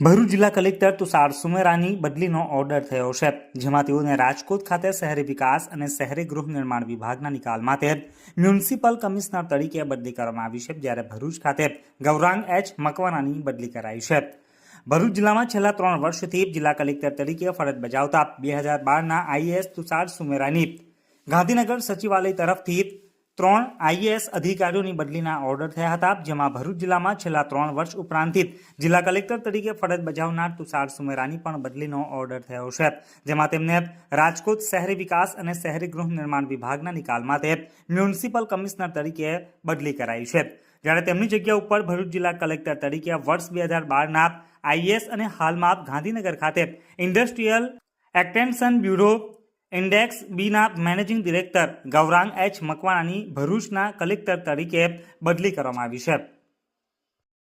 ભરૂચ જિલ્લા કલેક્ટર તુષાર સુમેરાની બદલીનો ઓર્ડર થયો છે. જેમાં તેઓને રાજકોટ ખાતે શહેરી વિકાસ અને શહેરી ગૃહ નિર્માણ વિભાગના નિકાલ માટે મ્યુનિસિપલ કમિશનર તરીકે બદલી કરવામાં આવી છે, જ્યારે ભરૂચ ખાતે ગૌરાંગ એચ મકવાનાની બદલી કરાઈ છે. ભરૂચ જિલ્લામાં છેલ્લા ત્રણ વર્ષથી જિલ્લા કલેક્ટર તરીકે ફરજ બજાવતા બે હજાર બારના આઈએએસ તુષાર સુમેરાની ગાંધીનગર સચિવાલય તરફથી ત્રણ આઈએએસ અધિકારીઓની બદલીના ઓર્ડર થયા હતા, જેમાં ભરૂચ જિલ્લામાં છેલ્લા ત્રણ વર્ષ ઉપરાંતથી જિલ્લા કલેક્ટર તરીકે ફરજ બજાવનાર તુષાર સુમેરાની પણ બદલીનો ઓર્ડર થયો છે, જેમાં તેમને રાજકોટ શહેરી વિકાસ અને શહેરી ગૃહ નિર્માણ વિભાગના નિકાલ માટે મ્યુનિસિપલ કમિશનર તરીકે બદલી કરાઈ છે. જ્યારે તેમની જગ્યા ઉપર ભરૂચ જિલ્લા કલેક્ટર તરીકે વર્ષ બે હજાર બારના આઈએએસ અને હાલમાં ગાંધીનગર ખાતે ઇન્ડસ્ટ્રીયલ એક્ટેન્શન બ્યુરો ઇન્ડેક્સ બીના મેનેજિંગ ડિરેક્ટર ગૌરાંગ એચ મકવાણાની ભરૂચના કલેક્ટર તરીકે બદલી કરવામાં આવી છે.